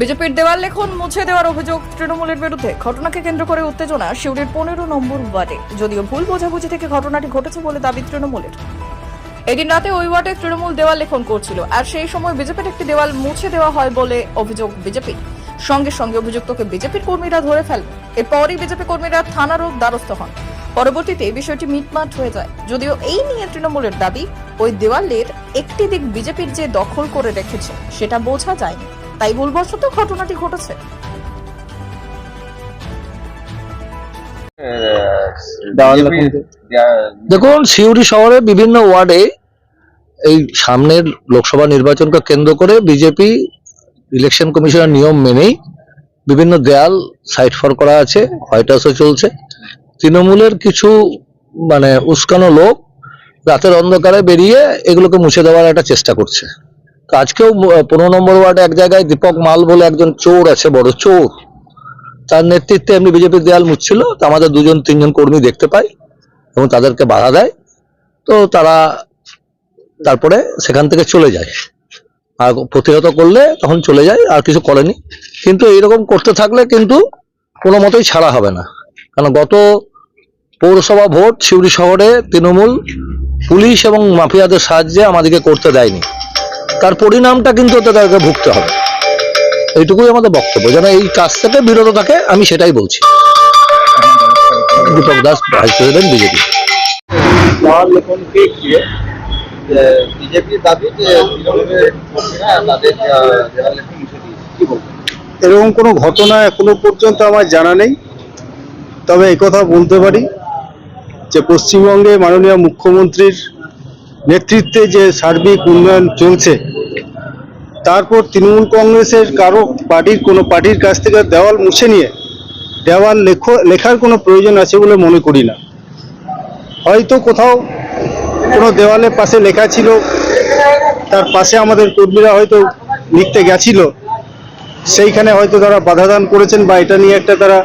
বিজেপির দেওয়াল লেখন মুছে দেওয়ার অভিযোগ তৃণমূলের বিরুদ্ধে। ঘটনাকে কেন্দ্র করে উত্তেজনা শিউরের পনেরো নম্বর ওয়ার্ডে। যদিও ভুল বোঝাবুঝি থেকে ঘটনাটি ঘটেছে বলে দাবি তৃণমূলের। এদিন রাতে ওই ওয়ার্ডে তৃণমূল দেওয়াল লেখন করছিল, আর সেই সময় বিজেপির একটি দেওয়াল মুছে দেওয়া হয় বলে অভিযোগ বিজেপি সঙ্গে সঙ্গে অভিযুক্তকে বিজেপির কর্মীরা ধরে ফেলেন। এরপরই বিজেপি কর্মীরা থানারও দ্বারস্থ হন। পরবর্তীতে বিষয়টি মিটমাট হয়ে যায়। যদিও এই নিয়ে তৃণমূলের দাবি, ওই দেওয়ালের একটি দিক বিজেপির যে দখল করে রেখেছে, সেটা বোঝা যায়নি। তাই ভুলবশত ঘটনাটি ঘটেছে। দেখুন। সিউড়ি শহরে বিভিন্ন ওয়ার্ডে এই সামনের লোকসভা নির্বাচনকে কেন্দ্র করে বিজেপি ইলেকশন কমিশনের নিয়ম মেনেই বিভিন্ন দেয়াল সাইড ফর করা আছে, হোয়াইট হাউসে চলছে। তৃণমূলের কিছু মানে উস্কানো লোক রাতের অন্ধকারে বেরিয়ে এগুলোকে মুছে দেওয়ার একটা চেষ্টা করছে। আজকেও পনেরো নম্বর ওয়ার্ডে এক জায়গায় দীপক মাল বলে একজন চোর আছে, বড় চোর। তার নেতৃত্বে এমনি বিজেপির দেয়াল মুছছিল, তো আমাদের দুজন, তিনজন কর্মী দেখতে পাই এবং তাদেরকে বাধা দেয়। তো তারা তারপরে সেখান থেকে চলে যায়। আর প্রতিহত করলে তখন চলে যায়, আর কিছু করেনি। কিন্তু এইরকম করতে থাকলে কিন্তু কোনো মতেই ছাড়া হবে না। কারণ গত পৌরসভা ভোট, সিউড়ি শহরে তৃণমূল, পুলিশ এবং মাফিয়াদের সাহায্যে আমাদেরকে করতে দেয়নি। তার পরিণামটা কিন্তু তাদেরকে ভুগতে হবে। এইটুকুই আমাদের বক্তব্য। যেন এই কাজ থেকে বিরত থাকে আমি সেটাই বলছি। Dipak Das vice president BJP দেওয়াল ঘিরে বিজেপির দাবি যে তৃণমূলের তাদের আহ, লেখন মুছে দিয়েছে কি বলবেন? এরকম কোনো ঘটনা এখনও পর্যন্ত আমার জানা নেই। তবে একথা বলতে পারি যে পশ্চিমবঙ্গে মাননীয় মুখ্যমন্ত্রীর নেতৃত্বে যে সার্বিক উন্নয়ন চলছে, তারপর তৃণমূল কংগ্রেসের কারও পার্টির কোনো পার্টির কাছ থেকে দেওয়াল মুছে নিয়ে দেওয়াল লেখো, লেখার কোনো প্রয়োজন আছে বলে মনে করি না। হয়তো কোথাও কোনো দেওয়ালের পাশে লেখা ছিল, তার পাশে আমাদের কর্মীরা হয়তো লিখতে গেছিল, সেইখানে হয়তো তারা বাধাদান করেছেন বা এটা নিয়ে একটা তারা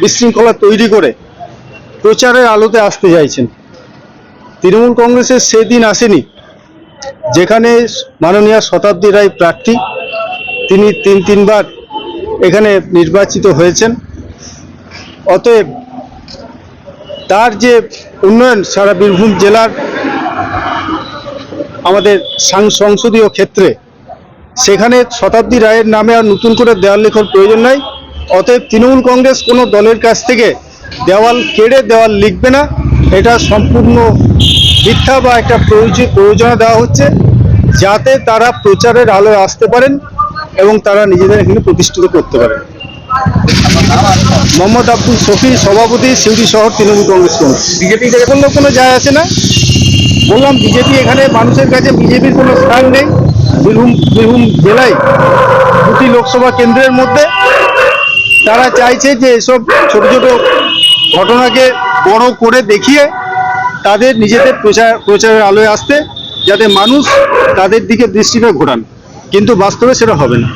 বিশৃঙ্খলা তৈরি করে প্রচারের আলোতে আসতে চাইছেন। তৃণমূল কংগ্রেসের সেদিন আসেনি। যেখানে মাননীয় শতাব্দী রায় প্রার্থী, তিনি তিন, তিনবার এখানে নির্বাচিত হয়েছেন। অতএব তার যে উন্নয়ন সারা বীরভূম জেলার আমাদের সংসদীয় ক্ষেত্রে, সেখানে শতাব্দী রায়ের নামে আর নতুন করে দেওয়াল লেখার প্রয়োজন নাই। অতএব তৃণমূল কংগ্রেস কোনো দলের কাছ থেকে দেওয়াল কেড়ে দেওয়াল লিখবে না। এটা সম্পূর্ণ মিথ্যা বা একটা প্রয়োজন প্রয়োজনা দেওয়া হচ্ছে যাতে তারা প্রচারের আলোয় আসতে পারেন এবং তারা নিজেদের এখানে প্রতিষ্ঠিত করতে পারেন। মোহাম্মদ আব্দুল শফি সভাপতি সিউড়ি শহর তৃণমূল কংগ্রেস কমিটি বিজেপি থেকে বললেও কোনো যায় আছে না। বললাম, বিজেপি এখানে মানুষের কাছে বিজেপির কোনো স্থান নেই। বীরভূম বীরভূম জেলায় দুটি লোকসভা কেন্দ্রের মধ্যে তারা চাইছে যে এসব ছোট ছোট ঘটনাকে বড় করে দেখিয়ে তাদের নিজেদের প্রচার, প্রচারের আলোয় আসতে যাতে মানুষ তাদের দিকে দৃষ্টিটা ঘোরান। কিন্তু বাস্তবে সেটা হবে না।